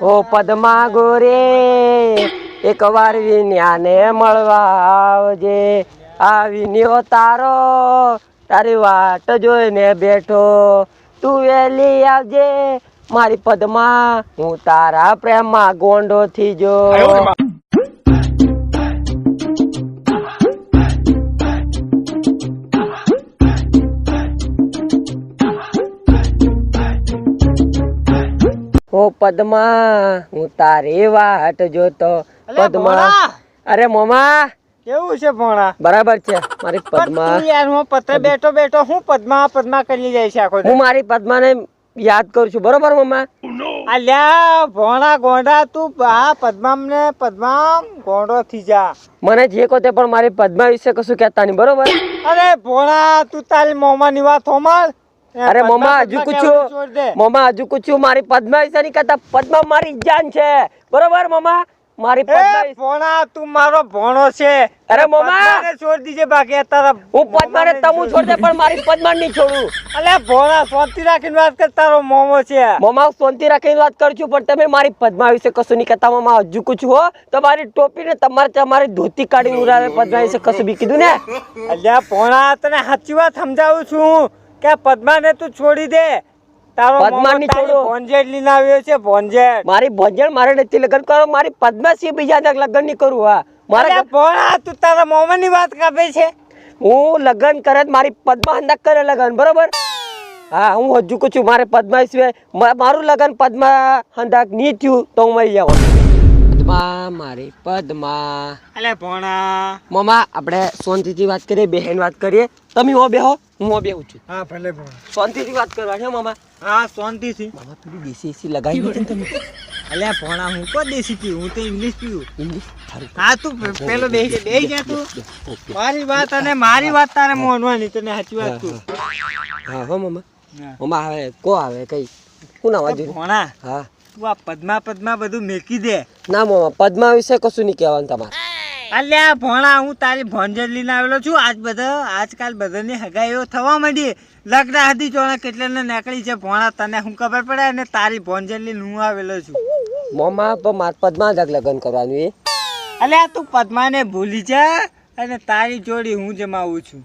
ઓ પદ્મા ગોરે એક વાર વિન્યાને મળવા આવજે. આ વિન્યો તારો, તારી વાટ જોઈને બેઠો. તું વેલી આવજે. મારી પદ્મા, હું તારા પ્રેમમાં ગોંડો થઈ જો ઓ પદ્મા હું તારી વાટ જોતો પદ્મા. અરે મોમા. કેવું છે ભોણા બરાબર છે મારી પદ્મા. યાર હું પત્ર બેઠો બેઠો હું પદ્મા પદ્મા કરી જાય છે આખો હું મારી પદ્માને યાદ કરું છું. બરોબર મમ્મા અલ્યા ભોણા ગોંડા તું આ પદ્મામ ને પદ્મામ ગોંડો થઈ જા. મને જે કહો તે પણ મારી પદ્મા વિશે કશું કહેતા નહીં. બરોબર? અરે ભોણા તું તારી મોમાની વાત હોમળ. અરે મમ્મા હજુ કુછું. મમ્મા હજુ કુછું. મારી પદ્મા ની કહેતા પદ્મા મારી જાન છે. બરોબર મમ્મા મારી પદ્મા ભોણા તું મારો ભોણો છે. અરે મમ્મા! મને છોડ દીજે બાકી આ તારા હું પદ્માને તમું છોડ દે પણ મારી પદ્મા નહીં છોડું. અલે ભોણા શાંતિ રાખીને વાત કર તારો મોમો છે. મમ્મા શાંતિ રાખીને વાત કરું છું પણ તમે મારી પદ્મા વિશે કશું નહીં કહેતા મમ્મા હજુ કુછ હો. તમારી ટોપી ને તમારે તમારી ધોતી કાઢી ઉરાવે પદ્મા વિશે કશું બી કીધું ને? અલ્યા ભોણા તને સાચી વાત સમજાવું છું. કે પદ્માને તું છોડી દે. તારો પદ્માની મોમો છોડો. લઈને આવ્યો છે મારી ભજન મારે નથી લગ્ન કરો મારી પદ્મા સિંહ બીજા ના લગ્ન નહીં કરું હા. મારે ભોણા તું તારા મોમાની વાત કાપે છે. હું લગ્ન કરે મારી પદ્મા હંદા કરે લગ્ન બરોબર? હા હું હજુ કહું છું મારે પદ્મા સિવાય મારું લગ્ન પદ્મા હંદાક નહીં થયું તો હું મરી જાઉં. પદ્મા મારી પદ્મા. અલ્યા ભોણા. મમ્મા આપણે શાંતિથી વાત કરીએ બહેન વાત કરીએ. તમે હો બેહો. હું બેહું છું. હા ભલે શાંતિથી વાત કરવા છે મામા. હા શાંતિથી. મામા પેલી દેશી એસી લગાવી હતી તમે. અલ્યા ભોણા હું કો દેશી પીવું હું તો ઇંગ્લિશ પીવું ઇંગ્લિશ? હા તું પેલો બે બે ગયા તું. મારી વાત અને મારી વાત તારે મોનવાની તને સાચી વાત તું હા. હો મામા. મામા આવે કો આવે કઈ? કોના વાજુ ભોણા હા. તું આ પદ્મા પદ્મા બધું મેકી દે. ના મામા પદ્મા વિશે કશું નહીં કહેવાનું તમારે. અલ્યા ભોણા હું તારી ભોંજર લઈને આવેલો છું. આજ બધા આજકાલ બધાની હગાઈઓ થવા માંડી. લગ્ન હતી ચોણા કેટલાને નીકળી છે ભોણા તને હું ખબર પડે? અને તારી ભોંજર લઈને હું આવેલો છું. મમ્મા તો માર પદ્મા જ લગ્ન કરવાનું એ. અલ્યા તું પદ્માને ભૂલી જા અને તારી જોડી હું જમાવું છું.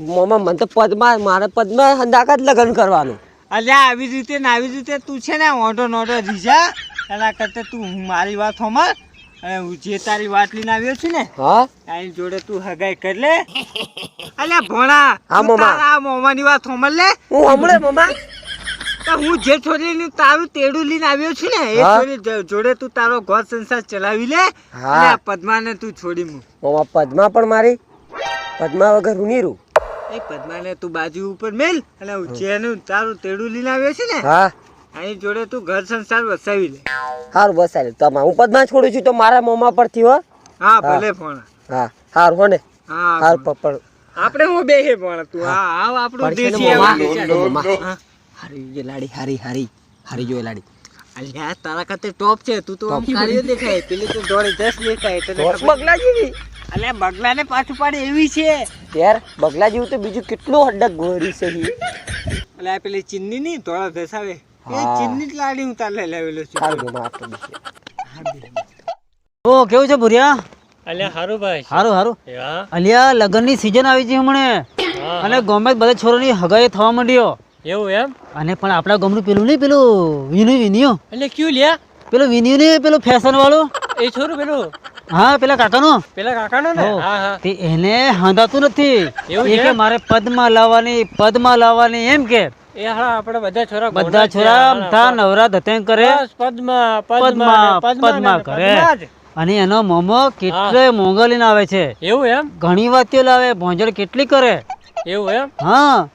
મમ્મા મને તો પદ્મા મારે પદ્મા હંદાક જ લગ્ન કરવાનું. અલ્યા આવી રીતે ને આવી રીતે તું છે ને ઓઢો નોઢો રીઝા એના કરતા તું મારી વાત અને હું જે તારી વાત લઈને આવ્યો છું ને હા? તારી જોડે તું હગાઈ કર લે. અલે ભોણા હા, મમ્મા આ તારા મોમાની વાત હોમર લે. હું હમણે મમ્મા તો હું જે છોરી તારું તેડું લઈને આવ્યો છું ને એ છોરી જોડે તું તારો ઘર સંસાર ચલાવી લે. હા. અને પદ્માને તું છોડી મુ મમ્મા પદ્મા પણ મારી? પદ્મા વગર હું નહીં રહું? એ પદ્માને તું બાજુ ઉપર મેલ. અને હું. જેનું તારું તેડું લઈને આવ્યો છું ને હા? એની જોડે તું ઘર સંસાર વસાવી લે. સારું વસાવી લે. તમારે હું પદ્મા છોડું છું તો મારા મોમાં પરથી હો. હા ભલે પણ. હા સારું હો ને હા સારું પપ્પડ આપણે હું બે હે પણ તું. હા. આવ આપણું દેશી. હા. હારી જે લાડી હારી હારી. હારી જો લાડી. અલ્યા તારા ખાતે ટોપ છે તું તો આમ કાર્ય દેખાય. પેલી તો દોડી દસ દેખાય તને? બગલા જેવી. અલ્યા બગલાને પાછું પાડે એવી છે. યાર બગલા જેવું તો બીજું કેટલું હડક ગોરી છે ઈ. અલ્યા પેલી ચીનની ની ધોળા ધસાવે એ ચીનની જ લાડી હું તારે લાવેલો છું. સારું મમ્મા આપણે બેસીએ. ઓ કેવું છે ભુરિયા? અલ્યા હારું ભાઈ. હારું હારું. અલ્યા લગ્નની સિઝન આવી છે હમણે. અને ગમે બધા છોરોની હગાઈ થવા માંડ્યો એવું એમ? અને પણ આપણા ગામનું પેલું નહીં પેલું વિનુ વિનિયો એટલે ક્યું લ્યા? પેલું વિનિયો ને પેલું ફેશન વાળું? એ છોરું પેલું? હા પેલા કાકાનો? પેલા કાકાનો ને? હા હા. તે એને હંધાતું નથી. એવું? કે મારે પદમાં લાવવાની પદમાં લાવવાની એમ કે. એ હા આપણે બધા છોરા બધા છોરા થા નવરા ધતેંગ કરે. પદ્મા પદ્મા પદ્મા કરે. અને એનો મોમો કેટલે મોંઘો લઈને આવે છે. એવું એમ? ઘણી વાતીઓ લાવે ભોંજળ કેટલી કરે? એવું એમ? હા.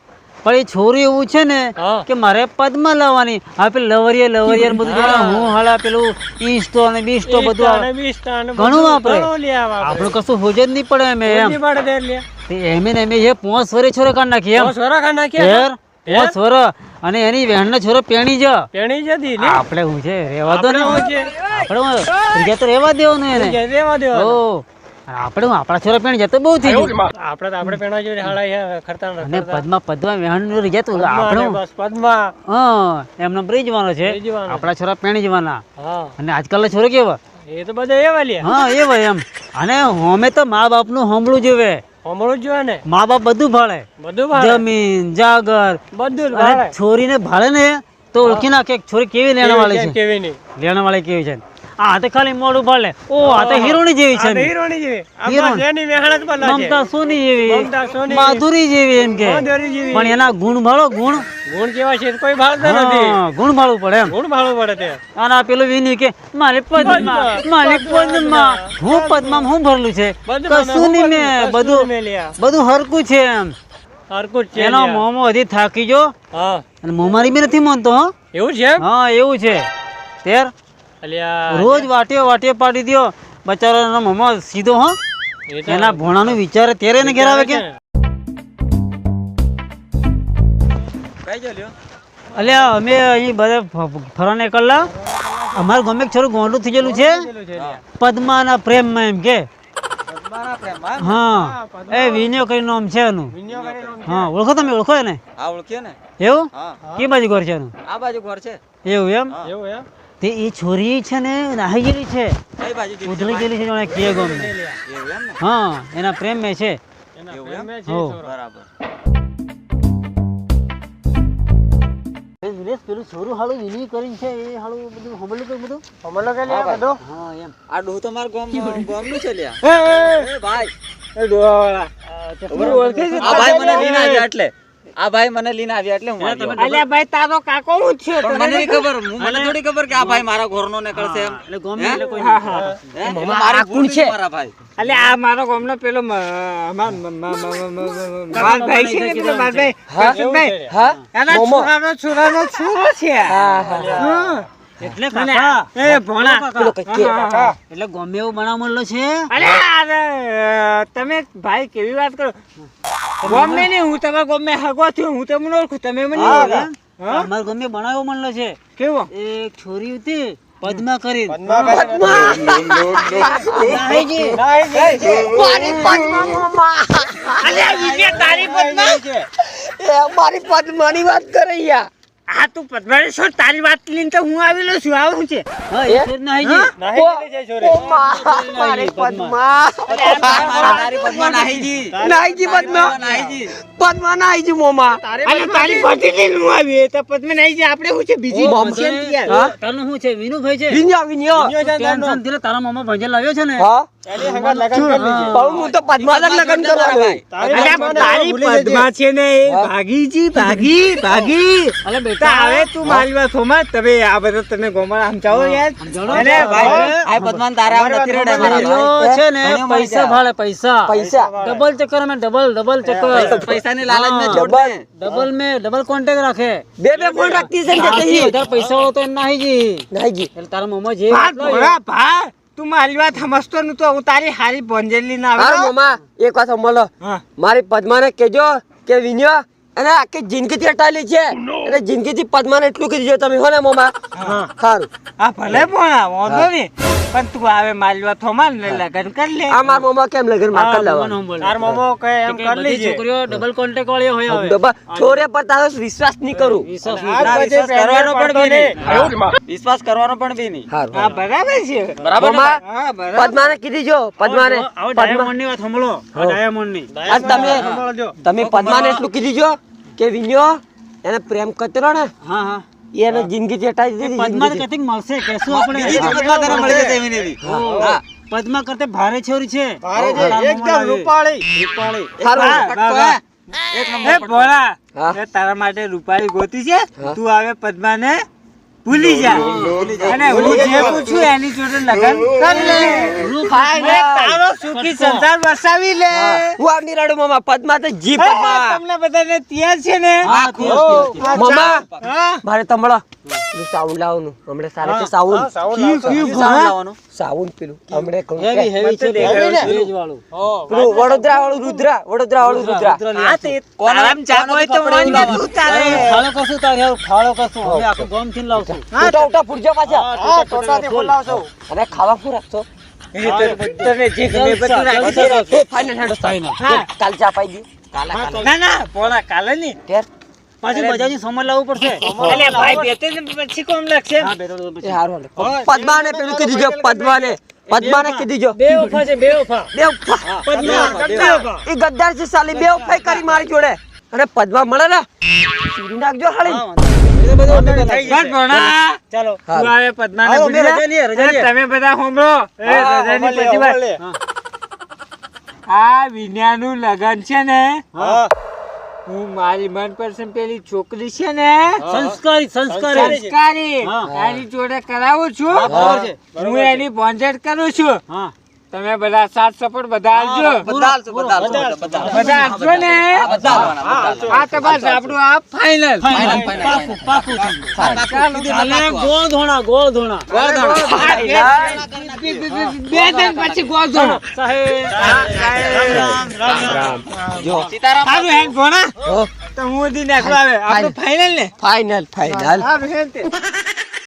પણ એ છોરી એવું છે ને કે મારે પદ્મા લાવવાની. આ પેલું લવરિયા લવરિયે બધું હું. હાલા પેલું ઈસ્ટો અને બીસ્ટો બધું ઘણું વાપરે. આપણું કશું હોજ જ નહીં પડે એમ. એમ એમે ને એમે એ પોંચ વરે છોરે કાઢ નાખી એમ? ફેર? વર અને એની વેણ નો છોરો પેણી જો પેણી જતી આપણે હું છે રેવા દો ને. આપણે હું ત્રીજા તો રેવા દેવાનું એને. રેવા ઓ અને આપણે આપણા છોરા પેણ જતો બહુ થઈ ગયું. આપણે તો આપણે પેણા જોઈને હાડા ખરતા અને પદ્મા પદ્મા વેહાણ રહી જતું પદ્મા આપણે ને પદ્મા. હા એમને બ્રિજ જવાનો છે. આપણા છોરા પેણી જવાના. અને આજકાલના છોરો કેવા? એ તો બધા એવા લ્યા હા એ ભાઈ એમ. અને હોમે તો મા બાપનું હોંભળું જોવે હમણાં જ જોવે ને. મા બાપ બધું ભાળે. બધું ભાળે. જમીન જાગર. બધું ભાળે. છોરીને ભાળે ને તો ઓળખી નાખે છોરી કેવી લેણા વાળી છે. કેવી નહીં. લેણા વાળી કેવી છે. આ ખાલી મોડું ભલે. ઓ આ તો હિરોણી જેવી છે હીરોની જેવી. હીરોની. એની વેહાણ જ બદલા મમતા સોની જેવી. મમતા સોની. માધુરી જેવી એમ કે. માધુરી જેવી. પણ એના ગુણ ભાળો ગુણ. ગુણ કેવા છે કોઈ ભાળતો નથી. ગુણ ભાળવું પડે એમ. ગુણ ભાળવું પડે તે. અને પેલું વિની કે મારે પદમાં મારે પદમાં. હું પદમાં હું ભરલું છે? બધું કશું નહીં મેં બધું બધું હરકું છે એમ. હરકું છે એનો મોમો હજી થાકી જો હા. અને મોમારી બી નથી માનતો હા. એવું છે હા એવું છે. તેર. રોજ વાટીઓ વાટીઓ પાડી દ્યો. બચારાનો મમો સીધો હો. એના ભોણાનું વિચાર ત્યારે ને ઘેર આવે કે? અલ્યા અમે અહીં બધા ફરવા નીકળલા અમારા ગમે છોરું ગોંડું થઈ ગયેલું છે. પદ્માના પ્રેમમાં એમ કે. હા. એ વિનય કરી નામ છે એનું. હા ઓળખો તમે ઓળખો એને? હા ઓળખીએ ને. એવું? કે બાજુ ઘર છે એનું? આ બાજુ ઘર છે. એવું એમ? એવું એમ? તે એ છોરી છે ને નાહી ગયેલી છે. ઉધળી ગયેલી છે જોણે કે ગમે. ને? હા એના પ્રેમ મેં છે. છે. બરાબર. પેલું છોરું વિની કરીને છે એ હાલું બધું હમલું તો બધું? હમણાં કે લ્યા બધું? હા એમ. આ ડો તો મારા ગોમ ગામનું છે લ્યા? એ, એ, એ. ભાઈ. એ. ઓળખે છે? આ ભાઈ મને એટલે. આ ભાઈ મને લઈને આવ્યા એટલે હું આવ્યો. અલ્યા ભાઈ તારો કાકો હું જ છે પણ મને નહીં ખબર મને થોડી ખબર કે આ ભાઈ મારા ઘરનો નીકળશે એમ. એટલે ગમે એટલે કોઈ હે? મારી ભૂલ છે મારા ભાઈ. અલ્યા આ મારો ગામનો પેલો ભાઈ છે ને ભાઈ. હા? હા? એના છોરાનો છોરાનો છોરો છે. હા. એટલે કાકા એ ભોણા. હા. એટલે ગમે એવું બનાવ મળલો છે? અલ્યા અરે, તમે ભાઈ કેવી વાત કરો? ગમે નહીં હું તમે ગમે હગો થયો હું તમને ઓળખું તમે મને? અમાર ગમે બનાવ્યો મળલો છે. કેવો? એક છોરી હતી પદ્મા કરી. મારી પદ્માની વાત કરે યાર. આ તું પદ્મેશ્વર તારી વાત લઈને તો હું આવેલો છું? આવું છે. પદ્મા. પદ્મા. નાહીજી પદ્મા પદ્મા નાહીજી મોમા. અને તારી લઈને હું આવી? તો પદ્મા નહીં આપણે હું છે બીજી ઓ, છે તને. હા? છે? વિનુભાઈ છે? વિન્યો વિન્યો. ટેન્શન દિલે તારા? મોમા ભંજે લાવ્યો છે ને? હા? તો પદ્મા લગન કરવા તારી અલ્યા, પદ્માને તારી ભૂલી જજે. પદ્મા છે ને ભાગીજી ભાગી ભાગી. અલે બેટા. હવે તું મારી વાત તમે આ બધા તમે ગોમાળા સમજાવો યાર. અને ભાઈ આ પદ્મા તારા નથી રેડા મારા છે ને પૈસા ભાળે પૈસા. પૈસા. ડબલ ચક્કર में ડબલ ડબલ ચક્કર. પૈસાની લાલચ હા. દે. ડબલ મે ડબલ કોન્ટેક્ટ રાખે. બે બે ફોન રાખતી છે ને આથી વધારે પૈસા વાળો તો એમ નાહી ગઈ. નાહીજી એટલે તારા મમ્મા જે ભાઈ, ભોળા, ભાઈ, તું મારી વાત સમજતો તો હું તારી હારી ભોંજેલી ના આવે મમ્મા એક વાત સાંભળો. હા. મારી પદ્માને કેજો કે વિન્યો અને આખી જિંદગીથી હટાયેલી છે. એટલે જિંદગીથી પદ્માને એટલું કીધું તમે હો ને મોમા. સારું. આ ભલે પણ વાંધો નહીં. પણ તું આવે માલવા વાત માલ ને લગન કરી લે. આ માર મોમા કેમ લગનમાં કરી લેવા? તાર મોમો કહે એમ કરી લેજે. છોકરીઓ ડબલ કોન્ટેક્ટ વાળી હોય હવે. ડબલ છોરે પર તારો વિશ્વાસ નહીં કરું. વિશ્વાસ કરવાનો પણ બી નહીં. વિશ્વાસ કરવાનો પણ બી નહીં. હા બરાબર છે. બરાબર મામા હા પદ્માને કીધી જો પદ્માને. ડાયમંડની વાત સાંભળો. ડાયમંડની. તમે તમે પદ્માને એટલું કીધી જો. કે વિન્યો એને પ્રેમ કરતો ને? હા હા. એને જિંદગી ચેટાઈ દીધી પદ્મા કતિંગ મળશે મળશે કહેશું આપણે. હા. પદ્મા કરતે ભારે છોરી છે. ભારે છે, તારા એકદમ રૂપાળી. રૂપાળી. સારું હા, પટકો હા, એ ભોળા એ તારા માટે રૂપાળી ગોતી છે. તું આવે પદ્માને. ભૂલી જા. અને હું જે પૂછું એની જોડે લગન કરી લે. અને તારો સુખી સંસાર વસાવી લે. હું. આ નિરાડો મામા પદમા તો જી પદમા. તમને બધાને તૈયાર છે ને? મામા મારે તમળો સાઉન્ડ લાવવાનું. હમણે સારે છે સાઉન્ડ સાઉન્ડ પેલું. હમણે હેવી હેવી છે દેખાય વાળું પેલું વડોદરા વાળું રુદ્રા વડોદરા વાળું રુદ્રા. હા તે તારામ ચાક હોય તો વાંધો શું તારે ફાળો કરશું તારે યાર ફાળો કરશું અમે આખું ગામથી લાવશું ઉઠા ઉઠા ફૂટજો પાછા. હા, ટોટાથી બોલાવશો. અને ખાવા શું રાખશો તને જે ગમે બધું રાખી. દે. ફાઇનલ હેડો Final. કાલ ચા પાઈ દી કાલે કાલે. ના ના પોણા કાલે નહીં. પાછું બજારથી સમર લાવવું પડશે અલે ભાઈ બેતે પછી કોમ લાગશે હા, બેતો પછી. હારું હાલો. પદ્માને પેલું કીધું જો પદ્માને પદ્માને કીધું જો બે વફા છે બે વફા બે ઉફા. પદ્મા. એ ગદ્દાર છે સાલી બે ઉફાઈ કરી મારી જોડે અને પદ્મા મળે ને ચીરી નાખજો હાળી બધું અમે પેલા. બસ ભણા. ચાલો તું આવે પદ્માને આવો, ભૂલી અમે જા. રજા લઈએ, રજા લઈએ. અને તમે બધા હોંભળો એ હા, રજાની હોંભળીએ, પછી વાત. હોંભળીએ. આ વિન્યાનું લગન છે ને હા મારી મનપસંદ પેલી છોકરી છે ને સંસ્કારી સંસ્કારી. સંસ્કારી. એની જોડે કરાવું છું. હું એની બોન્જેટ કરું છું. હા. તમે બધા સાથ સપોર્ટ બધા આવજો બધા આપજો ને આ તમારે આપણું આ. અને ગોળ ધોણા ગોળ ધોણા બે દિન પછી ગોજો જો સારું હેન ભોણા તો હું દી નાખવા આવે આપણું ફાઇનલ ને ફાઇનલ ફાઈનલ સારું હેન તે